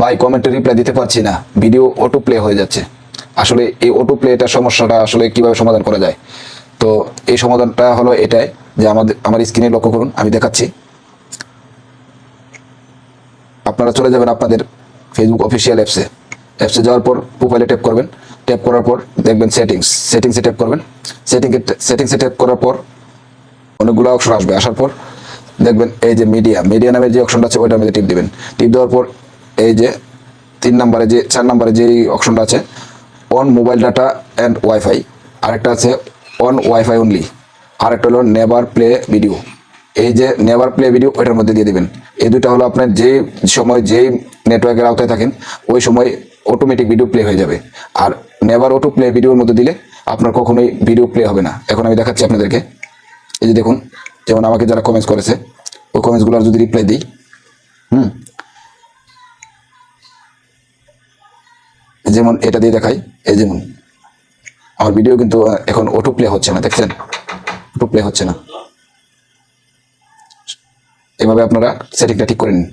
ভাই কমেন্টে রিপ্লাই দিতে পারছি না। ভিডিও অটো প্লে হয়ে যাচ্ছে। আসলে এই অটো প্লেটার সমস্যাটা আসলে কীভাবে সমাধান করা যায়? তো এই সমাধানটা হলো এটাই যে আমাদের, আমার স্ক্রিনে লক্ষ্য করুন, আমি দেখাচ্ছি। আপনারা চলে যাবেন আপনাদের ফেসবুক অফিসিয়াল অ্যাপসে অ্যাপসে যাওয়ার পর প্রোফাইলে ট্যাপ করবেন। ট্যাপ করার পর দেখবেন সেটিংস সেটিংসে ট্যাপ করবেন। সেটিংয়ে সেটিংসে ট্যাপ করার পর অনেকগুলো অপশন আসবে। আসার পর দেখবেন এই যে মিডিয়া মিডিয়া নামের যে অপশনটা আছে ওইটার মধ্যে টিপ দিবেন। টিপ দেওয়ার পর এই যে তিন নম্বরে যে, চার নম্বরে যে অপশনটা আছে on mobile data and wifi আরেকটা আছে অন ওয়াইফাই অনলি আরেকটা হলো নেভার প্লে ভিডিও এই যে নেভার প্লে ভিডিও ওইটার মধ্যে দিয়ে দেবেন। এই দুটো হলো আপনার যে সময় যেই নেটওয়ার্কের আওতায় থাকেন, ওই সময় অটোমেটিক ভিডিও প্লে হয়ে যাবে। আর নেভার অটো প্লে ভিডিওর মধ্যে দিলে আপনার কখনোই ভিডিও প্লে হবে না। এখন আমি দেখাচ্ছি আপনাদেরকে। এই যে দেখুন, যেমন আমাকে যারা কমেন্টস করেছে, ওই কমেন্টসগুলোর যদি রিপ্লাই দিই, হুম যেমন এটা দিয়ে দেখাই, এই যেমন। আমার ভিডিও কিন্তু এখন অটো প্লে হচ্ছে না, দেখছেন? অটো প্লে হচ্ছে না। এভাবে আপনারা সেটিংটা ঠিক করে নিন।